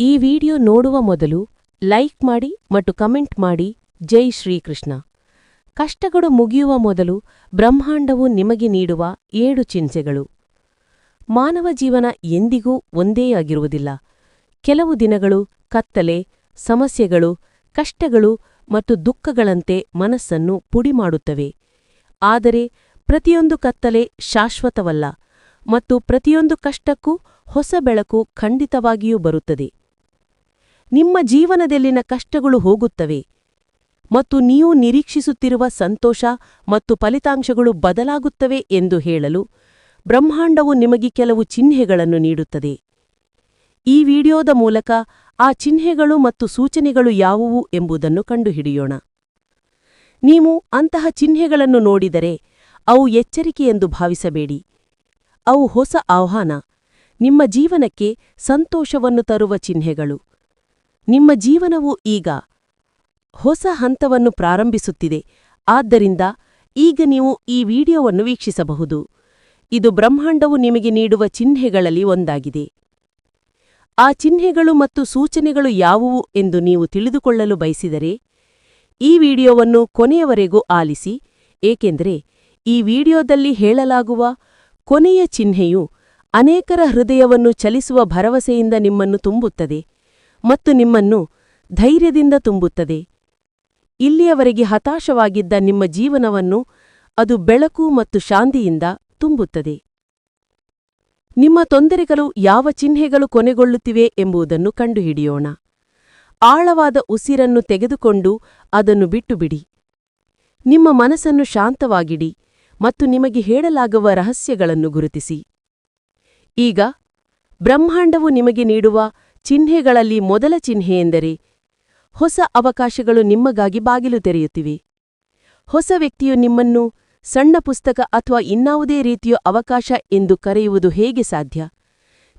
ಈ ವಿಡಿಯೋ ನೋಡುವ ಮೊದಲು ಲೈಕ್ ಮಾಡಿ ಮತ್ತು ಕಮೆಂಟ್ ಮಾಡಿ. ಜೈ ಶ್ರೀಕೃಷ್ಣ. ಕಷ್ಟಗಳು ಮುಗಿಯುವ ಮೊದಲು ಬ್ರಹ್ಮಾಂಡವು ನಿಮಗೆ ನೀಡುವ ಏಳು ಚಿಂತೆಗಳು. ಮಾನವ ಜೀವನ ಎಂದಿಗೂ ಒಂದೇ ಆಗಿರುವುದಿಲ್ಲ. ಕೆಲವು ದಿನಗಳು ಕತ್ತಲೆ, ಸಮಸ್ಯೆಗಳು, ಕಷ್ಟಗಳು ಮತ್ತು ದುಃಖಗಳಂತೆ ಮನಸ್ಸನ್ನು ಪುಡಿಮಾಡುತ್ತವೆ ಆದರೆ ಪ್ರತಿಯೊಂದು ಕತ್ತಲೆ ಶಾಶ್ವತವಲ್ಲ ಮತ್ತು ಪ್ರತಿಯೊಂದು ಕಷ್ಟಕ್ಕೂ ಹೊಸ ಬೆಳಕು ಖಂಡಿತವಾಗಿಯೂ ಬರುತ್ತದೆ. ನಿಮ್ಮ ಜೀವನದಲ್ಲಿನ ಕಷ್ಟಗಳು ಹೋಗುತ್ತವೆ ಮತ್ತು ನೀವು ನಿರೀಕ್ಷಿಸುತ್ತಿರುವ ಸಂತೋಷ ಮತ್ತು ಫಲಿತಾಂಶಗಳು ಬದಲಾಗುತ್ತವೆ ಎಂದು ಹೇಳಲು ಬ್ರಹ್ಮಾಂಡವು ನಿಮಗೆ ಕೆಲವು ಚಿಹ್ನೆಗಳನ್ನು ನೀಡುತ್ತದೆ. ಈ ವಿಡಿಯೋದ ಮೂಲಕ ಆ ಚಿಹ್ನೆಗಳು ಮತ್ತು ಸೂಚನೆಗಳು ಯಾವುವು ಎಂಬುದನ್ನು ಕಂಡುಹಿಡಿಯೋಣ. ನೀವು ಅಂತಹ ಚಿಹ್ನೆಗಳನ್ನು ನೋಡಿದರೆ ಅವು ಎಚ್ಚರಿಕೆಯೆಂದು ಭಾವಿಸಬೇಡಿ. ಅವು ಹೊಸ ಆಹ್ವಾನ. ನಿಮ್ಮ ಜೀವನಕ್ಕೆ ಸಂತೋಷವನ್ನು ತರುವ ಚಿಹ್ನೆಗಳು. ನಿಮ್ಮ ಜೀವನವು ಈಗ ಹೊಸ ಹಂತವನ್ನು ಪ್ರಾರಂಭಿಸುತ್ತಿದೆ. ಆದ್ದರಿಂದ ಈಗ ನೀವು ಈ ವಿಡಿಯೋವನ್ನು ವೀಕ್ಷಿಸಬಹುದು. ಇದು ಬ್ರಹ್ಮಾಂಡವು ನಿಮಗೆ ನೀಡುವ ಚಿಹ್ನೆಗಳಲ್ಲಿ ಒಂದಾಗಿದೆ. ಆ ಚಿಹ್ನೆಗಳು ಮತ್ತು ಸೂಚನೆಗಳು ಯಾವುವು ಎಂದು ನೀವು ತಿಳಿದುಕೊಳ್ಳಲು ಬಯಸಿದರೆ, ಈ ವಿಡಿಯೋವನ್ನು ಕೊನೆಯವರೆಗೂ ಆಲಿಸಿ, ಏಕೆಂದರೆ ಈ ವಿಡಿಯೋದಲ್ಲಿ ಹೇಳಲಾಗುವ ಕೊನೆಯ ಚಿಹ್ನೆಯು ಅನೇಕರ ಹೃದಯವನ್ನು ಚಲಿಸುವ ಭರವಸೆಯಿಂದ ನಿಮ್ಮನ್ನು ತುಂಬುತ್ತದೆ. ಮತ್ತು ನಿಮ್ಮನ್ನು ಧೈರ್ಯದಿಂದ ತುಂಬುತ್ತದೆ. ಇಲ್ಲಿಯವರೆಗೆ ಹತಾಶವಾಗಿದ್ದ ನಿಮ್ಮ ಜೀವನವನ್ನು ಅದು ಬೆಳಕು ಮತ್ತು ಶಾಂತಿಯಿಂದ ತುಂಬುತ್ತದೆ. ನಿಮ್ಮ ತೊಂದರೆಗಳು ಯಾವ ಚಿಹ್ನೆಗಳು ಕೊನೆಗೊಳ್ಳುತ್ತಿವೆ ಎಂಬುದನ್ನು ಕಂಡುಹಿಡಿಯೋಣ. ಆಳವಾದ ಉಸಿರನ್ನು ತೆಗೆದುಕೊಂಡು ಅದನ್ನು ಬಿಟ್ಟುಬಿಡಿ. ನಿಮ್ಮ ಮನಸ್ಸನ್ನು ಶಾಂತವಾಗಿಡಿ ಮತ್ತು ನಿಮಗೆ ಹೇಳಲಾಗುವ ರಹಸ್ಯಗಳನ್ನು ಗುರುತಿಸಿ. ಈಗ ಬ್ರಹ್ಮಾಂಡವು ನಿಮಗೆ ನೀಡುವ ಚಿಹ್ನೆಗಳಲ್ಲಿ ಮೊದಲ ಚಿಹ್ನೆ ಎಂದರೆ, ಹೊಸ ಅವಕಾಶಗಳು ನಿಮ್ಮಗಾಗಿ ಬಾಗಿಲು ತೆರೆಯುತ್ತಿವೆ. ಹೊಸ ವ್ಯಕ್ತಿಯು ನಿಮ್ಮನ್ನು ಸಣ್ಣ ಪುಸ್ತಕ ಅಥವಾ ಇನ್ನಾವುದೇ ರೀತಿಯ ಅವಕಾಶ ಎಂದು ಕರೆಯುವುದು ಹೇಗೆ ಸಾಧ್ಯ?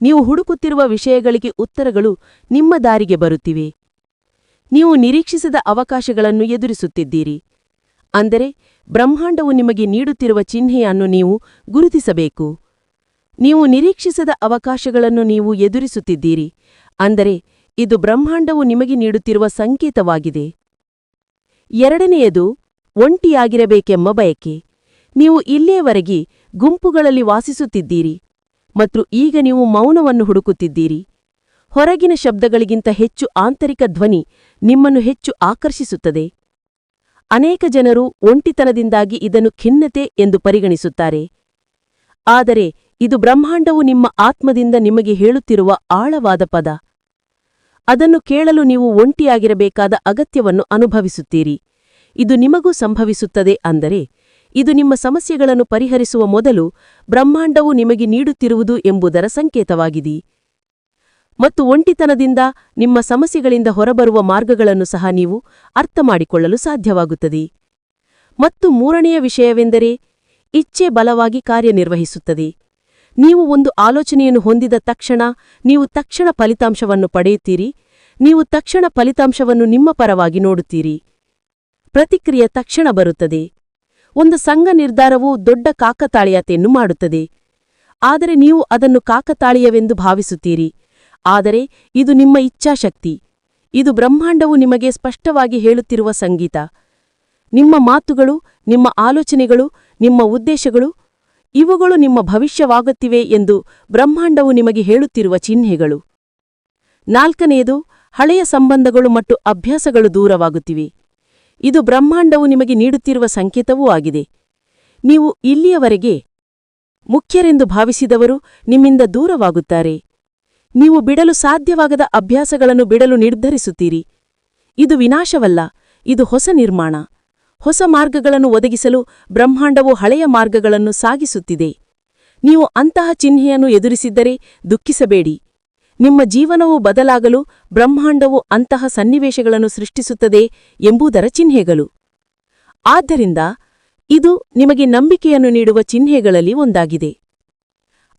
ನೀವು ಹುಡುಕುತ್ತಿರುವ ವಿಷಯಗಳಿಗೆ ಉತ್ತರಗಳು ನಿಮ್ಮ ದಾರಿಗೆ ಬರುತ್ತಿವೆ. ನೀವು ನಿರೀಕ್ಷಿಸದ ಅವಕಾಶಗಳನ್ನು ಎದುರಿಸುತ್ತಿದ್ದೀರಿ. ಅಂದರೆ, ಬ್ರಹ್ಮಾಂಡವು ನಿಮಗೆ ನೀಡುತ್ತಿರುವ ಚಿಹ್ನೆಯನ್ನು ನೀವು ಗುರುತಿಸಬೇಕು. ನೀವು ನಿರೀಕ್ಷಿಸದ ಅವಕಾಶಗಳನ್ನು ನೀವು ಎದುರಿಸುತ್ತಿದ್ದೀರಿ. ಅಂದರೆ ಇದು ಬ್ರಹ್ಮಾಂಡವು ನಿಮಗೆ ನೀಡುತ್ತಿರುವ ಸಂಕೇತವಾಗಿದೆ. ಎರಡನೆಯದು, ಒಂಟಿಯಾಗಿರಬೇಕೆಂಬ ಬಯಕೆ. ನೀವು ಇಲ್ಲಿಯವರೆಗೆ ಗುಂಪುಗಳಲ್ಲಿ ವಾಸಿಸುತ್ತಿದ್ದೀರಿ ಮತ್ತು ಈಗ ನೀವು ಮೌನವನ್ನು ಹುಡುಕುತ್ತಿದ್ದೀರಿ. ಹೊರಗಿನ ಶಬ್ದಗಳಿಗಿಂತ ಹೆಚ್ಚು ಆಂತರಿಕ ಧ್ವನಿ ನಿಮ್ಮನ್ನು ಹೆಚ್ಚು ಆಕರ್ಷಿಸುತ್ತದೆ. ಅನೇಕ ಜನರು ಒಂಟಿತನದಿಂದಾಗಿ ಇದನ್ನು ಖಿನ್ನತೆ ಎಂದು ಪರಿಗಣಿಸುತ್ತಾರೆ. ಆದರೆ ಇದು ಬ್ರಹ್ಮಾಂಡವು ನಿಮ್ಮ ಆತ್ಮದಿಂದ ನಿಮಗೆ ಹೇಳುತ್ತಿರುವ ಆಳವಾದ ಪದ. ಅದನ್ನು ಕೇಳಲು ನೀವು ಒಂಟಿಯಾಗಿರಬೇಕಾದ ಅಗತ್ಯವನ್ನು ಅನುಭವಿಸುತ್ತೀರಿ. ಇದು ನಿಮಗೂ ಸಂಭವಿಸುತ್ತದೆ ಅಂದರೆ, ಇದು ನಿಮ್ಮ ಸಮಸ್ಯೆಗಳನ್ನು ಪರಿಹರಿಸುವ ಮೊದಲು ಬ್ರಹ್ಮಾಂಡವು ನಿಮಗೆ ನೀಡುತ್ತಿರುವುದು ಎಂಬುದರ ಸಂಕೇತವಾಗಿದೆ. ಮತ್ತು ಒಂಟಿತನದಿಂದ ನಿಮ್ಮ ಸಮಸ್ಯೆಗಳಿಂದ ಹೊರಬರುವ ಮಾರ್ಗಗಳನ್ನು ಸಹ ನೀವು ಅರ್ಥಮಾಡಿಕೊಳ್ಳಲು ಸಾಧ್ಯವಾಗುತ್ತದೆ. ಮತ್ತು ಮೂರನೆಯ ವಿಷಯವೆಂದರೆ, ಇಚ್ಛೆ ಬಲವಾಗಿ ಕಾರ್ಯನಿರ್ವಹಿಸುತ್ತದೆ. ನೀವು ಒಂದು ಆಲೋಚನೆಯನ್ನು ಹೊಂದಿದ ತಕ್ಷಣ ನೀವು ತಕ್ಷಣ ಫಲಿತಾಂಶವನ್ನು ಪಡೆಯುತ್ತೀರಿ. ನೀವು ತಕ್ಷಣ ಫಲಿತಾಂಶವನ್ನು ನಿಮ್ಮ ಪರವಾಗಿ ನೋಡುತ್ತೀರಿ. ಪ್ರತಿಕ್ರಿಯೆ ತಕ್ಷಣ ಬರುತ್ತದೆ. ಒಂದು ಸಂಘ ನಿರ್ಧಾರವು ದೊಡ್ಡ ಕಾಕತಾಳೀಯತೆಯನ್ನು ಮಾಡುತ್ತದೆ. ಆದರೆ ನೀವು ಅದನ್ನು ಕಾಕತಾಳೀಯವೆಂದು ಭಾವಿಸುತ್ತೀರಿ. ಆದರೆ ಇದು ನಿಮ್ಮ ಇಚ್ಛಾಶಕ್ತಿ. ಇದು ಬ್ರಹ್ಮಾಂಡವು ನಿಮಗೆ ಸ್ಪಷ್ಟವಾಗಿ ಹೇಳುತ್ತಿರುವ ಸಂಗೀತ. ನಿಮ್ಮ ಮಾತುಗಳು, ನಿಮ್ಮ ಆಲೋಚನೆಗಳು, ನಿಮ್ಮ ಉದ್ದೇಶಗಳು ಇವುಗಳು ನಿಮ್ಮ ಭವಿಷ್ಯವಾಗುತ್ತಿವೆ ಎಂದು ಬ್ರಹ್ಮಾಂಡವು ನಿಮಗೆ ಹೇಳುತ್ತಿರುವ ಚಿಹ್ನೆಗಳು. ನಾಲ್ಕನೆಯದು, ಹಳೆಯ ಸಂಬಂಧಗಳು ಮತ್ತು ಅಭ್ಯಾಸಗಳು ದೂರವಾಗುತ್ತಿವೆ. ಇದು ಬ್ರಹ್ಮಾಂಡವು ನಿಮಗೆ ನೀಡುತ್ತಿರುವ ಸಂಕೇತವೂ ಆಗಿದೆ. ನೀವು ಇಲ್ಲಿಯವರೆಗೆ ಮುಖ್ಯರೆಂದು ಭಾವಿಸಿದವರು ನಿಮ್ಮಿಂದ ದೂರವಾಗುತ್ತಾರೆ. ನೀವು ಬಿಡಲು ಸಾಧ್ಯವಾಗದ ಅಭ್ಯಾಸಗಳನ್ನು ಬಿಡಲು ನಿರ್ಧರಿಸುತ್ತೀರಿ. ಇದು ವಿನಾಶವಲ್ಲ, ಇದು ಹೊಸ ನಿರ್ಮಾಣ. ಹೊಸ ಮಾರ್ಗಗಳನ್ನು ಒದಗಿಸಲು ಬ್ರಹ್ಮಾಂಡವು ಹಳೆಯ ಮಾರ್ಗಗಳನ್ನು ಸಾಗಿಸುತ್ತಿದೆ. ನೀವು ಅಂತಹ ಚಿಹ್ನೆಯನ್ನು ಎದುರಿಸಿದ್ದರೆ ದುಃಖಿಸಬೇಡಿ. ನಿಮ್ಮ ಜೀವನವು ಬದಲಾಗಲು ಬ್ರಹ್ಮಾಂಡವು ಅಂತಹ ಸನ್ನಿವೇಶಗಳನ್ನು ಸೃಷ್ಟಿಸುತ್ತದೆ ಎಂಬುದರ ಚಿಹ್ನೆಗಳು. ಆದ್ದರಿಂದ ಇದು ನಿಮಗೆ ನಂಬಿಕೆಯನ್ನು ನೀಡುವ ಚಿಹ್ನೆಗಳಲ್ಲಿ ಒಂದಾಗಿದೆ.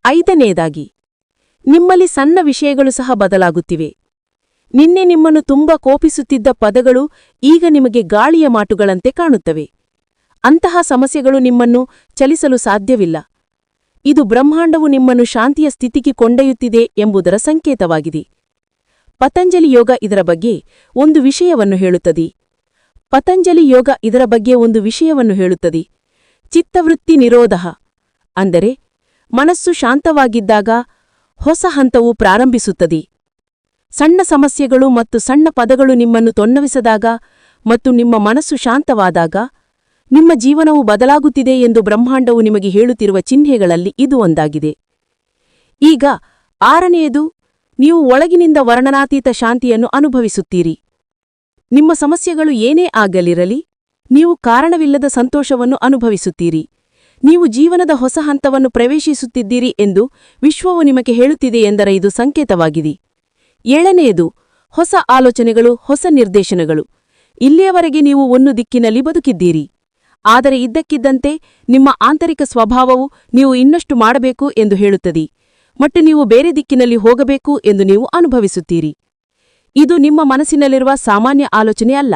ಐದನೆಯದಾಗಿ ನಿಮ್ಮಲ್ಲಿ ಸಣ್ಣ ವಿಷಯಗಳು ಸಹ ಬದಲಾಗುತ್ತಿವೆ. ನಿನ್ನೆ ನಿಮ್ಮನ್ನು ತುಂಬಾ ಕೋಪಿಸುತ್ತಿದ್ದ ಪದಗಳು ಈಗ ನಿಮಗೆ ಗಾಳಿಯ ಮಾಟುಗಳಂತೆ ಕಾಣುತ್ತವೆ. ಅಂತಹ ಸಮಸ್ಯೆಗಳು ನಿಮ್ಮನ್ನು ಚಲಿಸಲು ಸಾಧ್ಯವಿಲ್ಲ. ಇದು ಬ್ರಹ್ಮಾಂಡವು ನಿಮ್ಮನ್ನು ಶಾಂತಿಯ ಸ್ಥಿತಿಗೆ ಕೊಂಡೊಯ್ಯುತ್ತಿದೆ ಎಂಬುದರ ಸಂಕೇತವಾಗಿದೆ. ಪತಂಜಲಿ ಯೋಗ ಇದರ ಬಗ್ಗೆ ಒಂದು ವಿಷಯವನ್ನು ಹೇಳುತ್ತದೆ. ಪತಂಜಲಿ ಯೋಗ ಇದರ ಬಗ್ಗೆ ಒಂದು ವಿಷಯವನ್ನು ಹೇಳುತ್ತದೆ. ಚಿತ್ತವೃತ್ತಿ ನಿರೋಧ. ಅಂದರೆ ಮನಸ್ಸು ಶಾಂತವಾಗಿದ್ದಾಗ ಹೊಸ ಹಂತವು ಪ್ರಾರಂಭಿಸುತ್ತದೆ. ಸಣ್ಣ ಸಮಸ್ಯೆಗಳು ಮತ್ತು ಸಣ್ಣ ಪದಗಳು ನಿಮ್ಮನ್ನು ತೊನ್ನವಿಸದಾಗ ಮತ್ತು ನಿಮ್ಮ ಮನಸ್ಸು ಶಾಂತವಾದಾಗ ನಿಮ್ಮ ಜೀವನವು ಬದಲಾಗುತ್ತಿದೆ ಎಂದು ಬ್ರಹ್ಮಾಂಡವು ನಿಮಗೆ ಹೇಳುತ್ತಿರುವ ಚಿಹ್ನೆಗಳಲ್ಲಿ ಇದು ಒಂದಾಗಿದೆ. ಈಗ ಆರನೆಯದು, ನೀವು ಒಳಗಿನಿಂದ ವರ್ಣನಾತೀತ ಶಾಂತಿಯನ್ನು ಅನುಭವಿಸುತ್ತೀರಿ. ನಿಮ್ಮ ಸಮಸ್ಯೆಗಳು ಏನೇ ಆಗಲಿರಲಿ, ನೀವು ಕಾರಣವಿಲ್ಲದ ಸಂತೋಷವನ್ನು ಅನುಭವಿಸುತ್ತೀರಿ. ನೀವು ಜೀವನದ ಹೊಸ ಹಂತವನ್ನು ಪ್ರವೇಶಿಸುತ್ತಿದ್ದೀರಿ ಎಂದು ವಿಶ್ವವು ನಿಮಗೆ ಹೇಳುತ್ತಿದೆ ಎಂದರ ಇದು ಸಂಕೇತವಾಗಿದೆ. ಏಳನೆಯದು, ಹೊಸ ಆಲೋಚನೆಗಳು, ಹೊಸ ನಿರ್ದೇಶನಗಳು. ಇಲ್ಲಿಯವರೆಗೆ ನೀವು ಒಂದು ದಿಕ್ಕಿನಲ್ಲಿ ಬದುಕಿದ್ದೀರಿ. ಆದರೆ ಇದ್ದಕ್ಕಿದ್ದಂತೆ ನಿಮ್ಮ ಆಂತರಿಕ ಸ್ವಭಾವವು ನೀವು ಇನ್ನಷ್ಟು ಮಾಡಬೇಕು ಎಂದು ಹೇಳುತ್ತದೆ. ಮತ್ತು ನೀವು ಬೇರೆ ದಿಕ್ಕಿನಲ್ಲಿ ಹೋಗಬೇಕು ಎಂದು ನೀವು ಅನುಭವಿಸುತ್ತೀರಿ. ಇದು ನಿಮ್ಮ ಮನಸ್ಸಿನಲ್ಲಿರುವ ಸಾಮಾನ್ಯ ಆಲೋಚನೆ ಅಲ್ಲ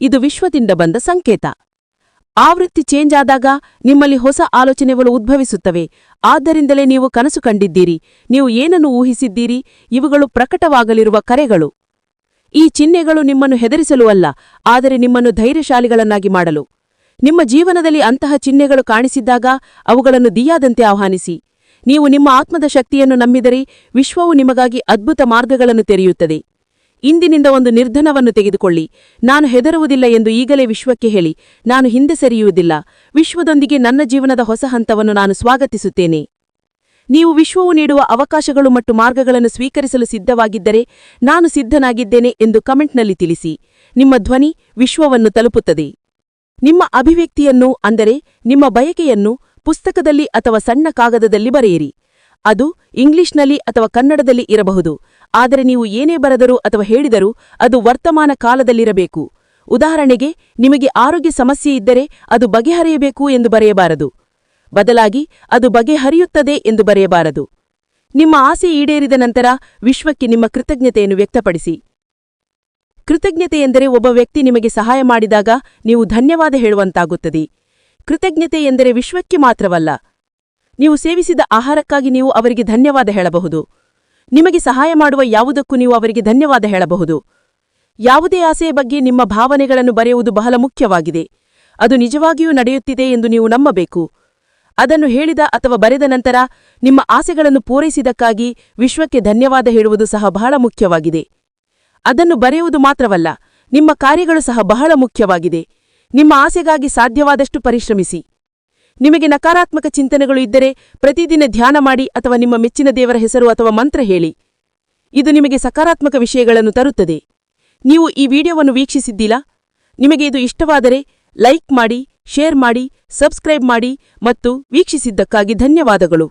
ಇದು ವಿಶ್ವದಿಂದ ಬಂದ ಸಂಕೇತ. ಆವೃತ್ತಿ ಚೇಂಜ್ ಆದಾಗ ನಿಮ್ಮಲ್ಲಿ ಹೊಸ ಆಲೋಚನೆಗಳು ಉದ್ಭವಿಸುತ್ತವೆ. ಆದ್ದರಿಂದಲೇ ನೀವು ಕನಸು ಕಂಡಿದ್ದೀರಿ. ನೀವು ಏನನ್ನು ಊಹಿಸಿದ್ದೀರಿ? ಇವುಗಳು ಪ್ರಕಟವಾಗಲಿರುವ ಕರೆಗಳು. ಈ ಚಿಹ್ನೆಗಳು ನಿಮ್ಮನ್ನು ಹೆದರಿಸಲು ಅಲ್ಲ, ಆದರೆ ನಿಮ್ಮನ್ನು ಧೈರ್ಯಶಾಲಿಗಳನ್ನಾಗಿ ಮಾಡಲು. ನಿಮ್ಮ ಜೀವನದಲ್ಲಿ ಅಂತಹ ಚಿಹ್ನೆಗಳು ಕಾಣಿಸಿದ್ದಾಗ ಅವುಗಳನ್ನು ದಿಯಾದಂತೆ ಆಹ್ವಾನಿಸಿ. ನೀವು ನಿಮ್ಮ ಆತ್ಮದ ಶಕ್ತಿಯನ್ನು ನಂಬಿದರೆ ವಿಶ್ವವು ನಿಮಗಾಗಿ ಅದ್ಭುತ ಮಾರ್ಗಗಳನ್ನು ತೆರೆಯುತ್ತದೆ. ಇಂದಿನಿಂದ ಒಂದು ನಿರ್ಧನವನ್ನು ತೆಗೆದುಕೊಳ್ಳಿ. ನಾನು ಹೆದರುವುದಿಲ್ಲ ಎಂದು ಈಗಲೇ ವಿಶ್ವಕ್ಕೆ ಹೇಳಿ. ನಾನು ಹಿಂದೆ ಸರಿಯುವುದಿಲ್ಲ. ವಿಶ್ವದೊಂದಿಗೆ ನನ್ನ ಜೀವನದ ಹೊಸ ಹಂತವನ್ನು ನಾನು ಸ್ವಾಗತಿಸುತ್ತೇನೆ. ನೀವು ವಿಶ್ವವು ನೀಡುವ ಅವಕಾಶಗಳು ಮತ್ತು ಮಾರ್ಗಗಳನ್ನು ಸ್ವೀಕರಿಸಲು ಸಿದ್ಧವಾಗಿದ್ದರೆ ನಾನು ಸಿದ್ಧನಾಗಿದ್ದೇನೆ ಎಂದು ಕಮೆಂಟ್ನಲ್ಲಿ ತಿಳಿಸಿ. ನಿಮ್ಮ ಧ್ವನಿ ವಿಶ್ವವನ್ನು ತಲುಪುತ್ತದೆ. ನಿಮ್ಮ ಅಭಿವ್ಯಕ್ತಿಯನ್ನು ಅಂದರೆ ನಿಮ್ಮ ಬಯಕೆಯನ್ನು ಪುಸ್ತಕದಲ್ಲಿ ಅಥವಾ ಸಣ್ಣ ಕಾಗದದಲ್ಲಿ ಬರೆಯಿರಿ. ಅದು ಇಂಗ್ಲಿಷ್ನಲ್ಲಿ ಅಥವಾ ಕನ್ನಡದಲ್ಲಿ ಇರಬಹುದು. ಆದರೆ ನೀವು ಏನೇ ಬರೆದರೂ ಅಥವಾ ಹೇಳಿದರೂ ಅದು ವರ್ತಮಾನ ಕಾಲದಲ್ಲಿರಬೇಕು. ಉದಾಹರಣೆಗೆ, ನಿಮಗೆ ಆರೋಗ್ಯ ಸಮಸ್ಯೆ ಇದ್ದರೆ ಅದು ಬಗೆಹರಿಯಬೇಕು ಎಂದು ಬರೆಯಬಾರದು. ಬದಲಾಗಿ, ಅದು ಬಗೆಹರಿಯುತ್ತದೆ ಎಂದು ಬರೆಯಬಾರದು. ನಿಮ್ಮ ಆಸೆ ಈಡೇರಿದ ನಂತರ ವಿಶ್ವಕ್ಕೆ ನಿಮ್ಮ ಕೃತಜ್ಞತೆಯನ್ನು ವ್ಯಕ್ತಪಡಿಸಿ. ಕೃತಜ್ಞತೆ ಎಂದರೆ ಒಬ್ಬ ವ್ಯಕ್ತಿ ನಿಮಗೆ ಸಹಾಯ ಮಾಡಿದಾಗ ನೀವು ಧನ್ಯವಾದ ಹೇಳುವಂತಾಗುತ್ತದೆ. ಕೃತಜ್ಞತೆ ಎಂದರೆ ವಿಶ್ವಕ್ಕೆ ಮಾತ್ರವಲ್ಲ ನೀವು ಸೇವಿಸಿದ ಆಹಾರಕ್ಕಾಗಿ ನೀವು ಅವರಿಗೆ ಧನ್ಯವಾದ ಹೇಳಬಹುದು. ನಿಮಗೆ ಸಹಾಯ ಮಾಡುವ ಯಾವುದಕ್ಕೂ ನೀವು ಅವರಿಗೆ ಧನ್ಯವಾದ ಹೇಳಬಹುದು. ಯಾವುದೇ ಆಸೆಯ ಬಗ್ಗೆ ನಿಮ್ಮ ಭಾವನೆಗಳನ್ನು ಬರೆಯುವುದು ಬಹಳ ಮುಖ್ಯವಾಗಿದೆ. ಅದು ನಿಜವಾಗಿಯೂ ನಡೆಯುತ್ತಿದೆ ಎಂದು ನೀವು ನಂಬಬೇಕು. ಅದನ್ನು ಹೇಳಿದ ಅಥವಾ ಬರೆದ ನಂತರ ನಿಮ್ಮ ಆಸೆಗಳನ್ನು ಪೂರೈಸಿದಕ್ಕಾಗಿ ವಿಶ್ವಕ್ಕೆ ಧನ್ಯವಾದ ಹೇಳುವುದು ಸಹ ಬಹಳ ಮುಖ್ಯವಾಗಿದೆ. ಅದನ್ನು ಬರೆಯುವುದು ಮಾತ್ರವಲ್ಲ, ನಿಮ್ಮ ಕಾರ್ಯಗಳು ಸಹ ಬಹಳ ಮುಖ್ಯವಾಗಿದೆ. ನಿಮ್ಮ ಆಸೆಗಾಗಿ ಸಾಧ್ಯವಾದಷ್ಟು ಪರಿಶ್ರಮಿಸಿ. ನಿಮಗೆ ನಕಾರಾತ್ಮಕ ಚಿಂತನೆಗಳು ಇದ್ದರೆ ಪ್ರತಿದಿನ ಧ್ಯಾನ ಮಾಡಿ ಅಥವಾ ನಿಮ್ಮ ಮೆಚ್ಚಿನ ದೇವರ ಹೆಸರು ಅಥವಾ ಮಂತ್ರ ಹೇಳಿ. ಇದು ನಿಮಗೆ ಸಕಾರಾತ್ಮಕ ವಿಷಯಗಳನ್ನು ತರುತ್ತದೆ. ನೀವು ಈ ವಿಡಿಯೋವನ್ನು ವೀಕ್ಷಿಸಿದ್ದಿಲ್ಲ ನಿಮಗೆ ಇದು ಇಷ್ಟವಾದರೆ ಲೈಕ್ ಮಾಡಿ, ಶೇರ್ ಮಾಡಿ, ಸಬ್ಸ್ಕ್ರೈಬ್ ಮಾಡಿ ಮತ್ತು ವೀಕ್ಷಿಸಿದ್ದಕ್ಕಾಗಿ ಧನ್ಯವಾದಗಳು.